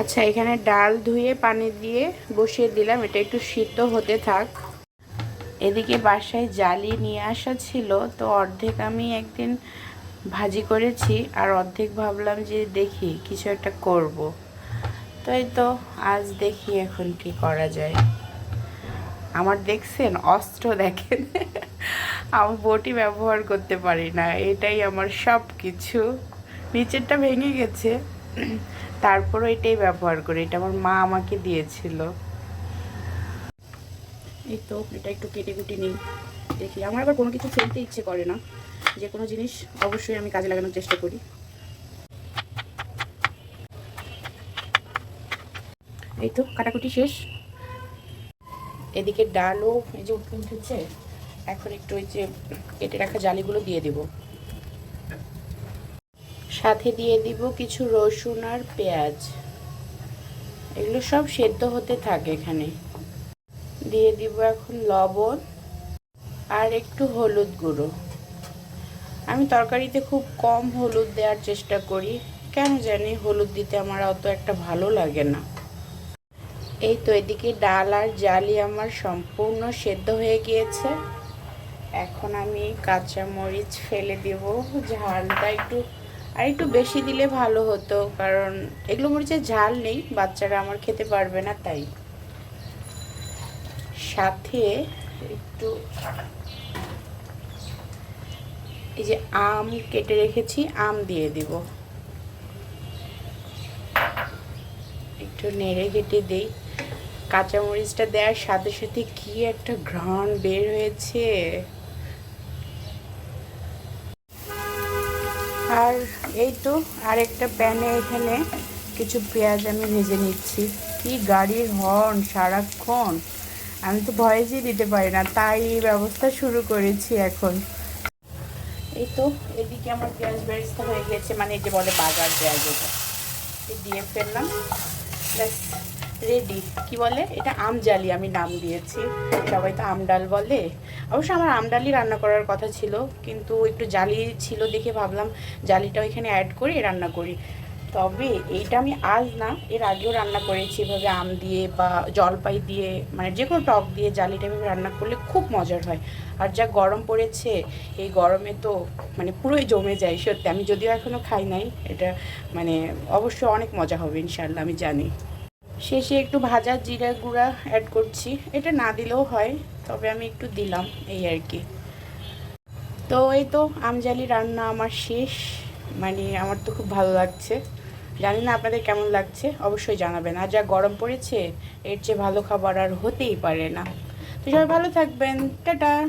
আচ্ছা এখানে ডাল ধুয়ে পানি দিয়ে বসিয়ে দিলাম। এটা একটু সিদ্ধ হতে থাক। এদিকে বাসায় জালি নিয়ে আসা ছিল, তো অর্ধেক আমি একদিন ভাজি করেছি আর অর্ধেক ভাবলাম যে দেখি, কিছু একটা করব। তো এই তো আজ দেখি এখন কি করা যায়। আমার দেখছেন, অস্ত্র দেখেন। আমি বটি ব্যবহার করতে পারি না, এটাই আমার সব কিছু নিচেরটা ভেঙে গেছে। তারপরও এটাই ব্যবহার করি, এটা আমার মা আমাকে দিয়েছিল। এই তো, এটা একটু কেটে কুটে নিই, দেখি। আমার আবার কোনো কিছু ফেলতে ইচ্ছে করে না, যে কোনো জিনিস অবশ্যই আমি কাজে লাগানোর চেষ্টা করি। এই তো, কাটাকুটি শেষ। এদিকে ডালও এই যে উঠে উঠেছে, এখন একটু ওই যে কেটে রাখা জালিগুলো দিয়ে দেব। সাথে দিয়ে দিব কিছু রসুন আর পেঁয়াজ। এগুলো সব সেদ্ধ হতে থাকে এখানে। দিয়ে দিব এখন লবণ আর একটু হলুদ গুঁড়ো। আমি তরকারিতে খুব কম হলুদ দেওয়ার চেষ্টা করি, কেন জানি হলুদ দিতে আমার অত একটা ভালো লাগে না। এই তো এদিকে ডাল আর জালি আমার সম্পূর্ণ সেদ্ধ হয়ে গিয়েছে। এখন আমি কাঁচা মরিচ ফেলে দেব, ঝালটা একটু আর একটু বেশি দিলে ভালো হতো, কারণ এগুলো মরিচের ঝাল নেই, বাচ্চারা আমার খেতে পারবে না তাই। সাথে একটু এই যে আম কেটে রেখেছি, আম দিয়ে দিব। একটু নেড়ে কেটে দেই। কাঁচামরিচটা দেওয়ার সাথে সাথে কি একটা ঘ্রাণ বের হয়েছে আর এই তো আর একটা প্যানে এখানে কিছু পেঁয়াজ আমি ভেজে নিচ্ছি। কি গাড়ির হর্ন সারাক্ষণ। আমি তো ভয়েসই দিতে পারি না, তাই এই ব্যবস্থা শুরু করেছি এখন। এই তো এদিকে আমার পেঁয়াজ বেরেস্তা হয়ে গেছে মানে যে বলে বাজার পেঁয়াজ এটা। দিয়ে ফেললাম। রেডি। কি বলে? এটা আম জালি আমি নাম দিয়েছি। সবাই তো আম ডাল বলে। অবশ্য আমার আম ডালই রান্না করার কথা ছিল, কিন্তু একটু জালি ছিল দেখে ভাবলাম জালিটা ওইখানে অ্যাড করি রান্না করি। তবে এইটা আমি আজ না, এর আগেও রান্না করেছি এভাবে আম দিয়ে বা জলপাই দিয়ে মানে যে কোনো টক দিয়ে জালিটা এভাবে রান্না করলে খুব মজার হয়। আর যা গরম পড়েছে, এই গরমে তো মানে পুরোই জমে যায় সত্যি। আমি যদিও এখনও খাই নাই, এটা মানে অবশ্যই অনেক মজা হবে ইনশাল্লাহ আমি জানি। শেষে একটু ভাজা জিরা গুঁড়া অ্যাড করছি। এটা না দিলেও হয়, তবে আমি একটু দিলাম এই আর কি। তো এই তো, আমজালি রান্না আমার শেষ। মানে আমার তো খুব ভালো লাগছে। জানি না আপনাদের কেমন লাগছে, অবশ্যই জানাবেন। আর যা গরম পড়েছে, এর চেয়ে ভালো খাবার আর হতেই পারে না। তো সবাই ভালো থাকবেন। টাটা!